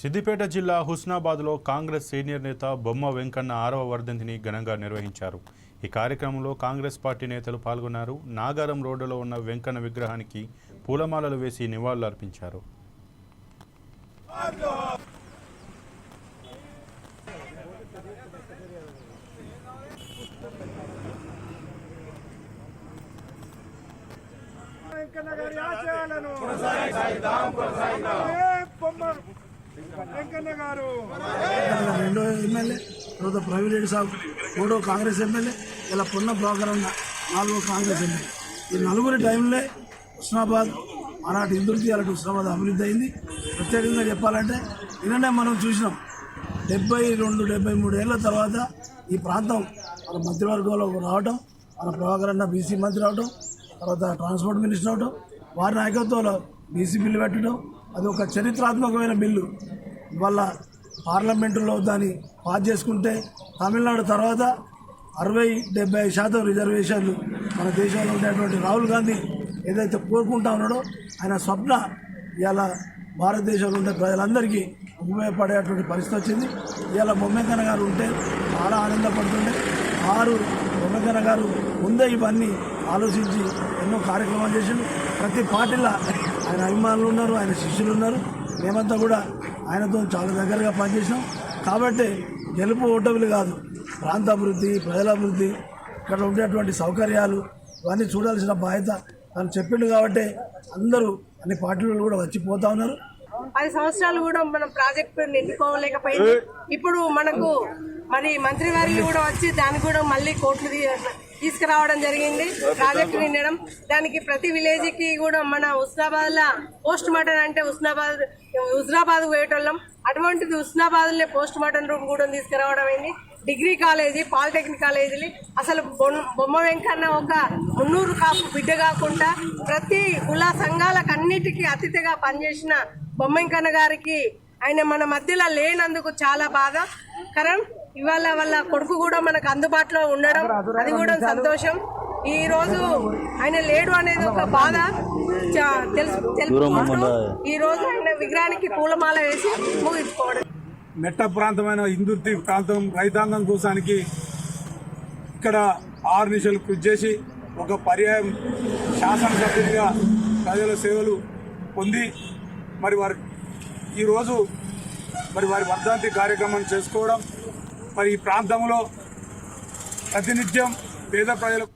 సిద్దిపేట జిల్లా హుస్నాబాద్లో కాంగ్రెస్ సీనియర్ నేత బొమ్మ వెంకన్న ఆరవ వర్ధంతిని ఘనంగా నిర్వహించారు. ఈ కార్యక్రమంలో కాంగ్రెస్ పార్టీ నేతలు పాల్గొన్నారు. నాగారం రోడ్డులో ఉన్న వెంకన్న విగ్రహానికి పూలమాలలు వేసి నివాళులర్పించారు. వెంకన్న గారి ఆశయాలను వెంకన్న గారు రెండో ఎమ్మెల్యే తర్వాత ప్రవీణ్ రెడ్డి సాబ్ మూడో కాంగ్రెస్ ఎమ్మెల్యే ఇలా పొన్న ప్రోగ్రాం నాలుగో కాంగ్రెస్ ఎమ్మెల్యే. ఈ నలుగురి టైంలో హుస్నాబాద్ ఆనాటి ఇందుర్తి అలాంటి హుస్నాబాద్ అభివృద్ధి అయింది. ప్రత్యేకంగా చెప్పాలంటే నిన్ననే మనం చూసినాం. డెబ్బై రెండు డెబ్బై మూడు ఏళ్ళ తర్వాత ఈ ప్రాంతం మన మంత్రివర్గంలో రావటం మన ప్రభాకర్ అన్న బీసీ మంత్రి అవటం తర్వాత ట్రాన్స్పోర్ట్ మినిస్టర్ అవటం వారి నాయకత్వంలో బీసీ బిల్లు పెట్టడం అది ఒక చరిత్రాత్మకమైన బిల్లు. వాళ్ళ పార్లమెంటులో దాన్ని పాస్ చేసుకుంటే తమిళనాడు తర్వాత అరవై డెబ్బై శాతం రిజర్వేషన్లు మన దేశంలో ఉండేటువంటి రాహుల్ గాంధీ ఏదైతే కోరుకుంటా ఉన్నాడో ఆయన స్వప్న ఇలా భారతదేశంలో ఉండే ప్రజలందరికీ ఉపయోగపడేటువంటి పరిస్థితి వచ్చింది. ఇలా బొమ్మెంకన్న గారు ఉంటే చాలా ఆనందపడుతుండే. ఆరు బొమ్మెంకన్న గారు ముందే ఇవన్నీ ఆలోచించి ఎన్నో కార్యక్రమాలు చేసిండు. ప్రతి పార్టీలో ఆయన అభిమానులు ఉన్నారు ఆయన శిష్యులు ఉన్నారు. మేమంతా కూడా ఆయనతో చాలా దగ్గరగా పనిచేసినాం కాబట్టి గెలుపు ఓటమిలు కాదు. ప్రాంత అభివృద్ధి ప్రజల అభివృద్ధి ఇక్కడ ఉండేటువంటి సౌకర్యాలు ఇవన్నీ చూడాల్సిన బాధ్యత తను చెప్పిండు కాబట్టి అందరూ అన్ని పార్టీలు కూడా వచ్చిపోతా ఉన్నారు. పది సంవత్సరాలు కూడా మనం ప్రాజెక్టు నెట్టుకోలేకపోయింది ఇప్పుడు మనకు మరి మంత్రి వారికి కూడా వచ్చి దానికి కూడా మళ్ళీ కోట్లు తీసుకురావడం జరిగింది. ప్రాజెక్టు నిండడం. దానికి ప్రతి విలేజ్కి కూడా మన ఉస్నాబాద్ లా పోస్ట్ మార్టం అంటే ఉస్నాబాద్ హుజరాబాద్ పోయేటోళ్ళం. అటువంటిది ఉస్నాబాద్లో పోస్ట్ మార్టం రూమ్ కూడా తీసుకురావడం అయింది. డిగ్రీ కాలేజీ పాలిటెక్నిక్ కాలేజీలు. అసలు బొమ్మ వెంకన్న ఒక మున్నూరు కాపు బిడ్డ కాకుండా ప్రతి కుల సంఘాలకు అన్నిటికీ అతిథిగా పనిచేసిన బొమ్మ వెంకన్న గారికి ఆయన మన మధ్యలో లేనందుకు చాలా బాధ. కరం ఇవాళ వాళ్ళ కొడుకు కూడా మనకు అందుబాటులో ఉండడం అది కూడా సంతోషం. ఈ రోజు ఆయన లేడు అనేది ఒక బాధ. తెలుసు ఈ రోజు ఆయన విగ్రహానికి పూలమాల వేసి ముగించుకోవడం. మెట్ట ప్రాంతమైన ఇందుర్తి ప్రాంతం రైతాంగం కోసానికి ఇక్కడ ఆరు నిమిషాలు కృషి చేసి ఒక పర్యాయం శాసనసభ్యుడిగా ప్రజల సేవలు పొంది మరి వారి ఈరోజు మరి వారి వర్ధంతి కార్యక్రమం చేసుకోవడం మరి ఈ ప్రాంతంలో ప్రతినిత్యం పేద ప్రజలకు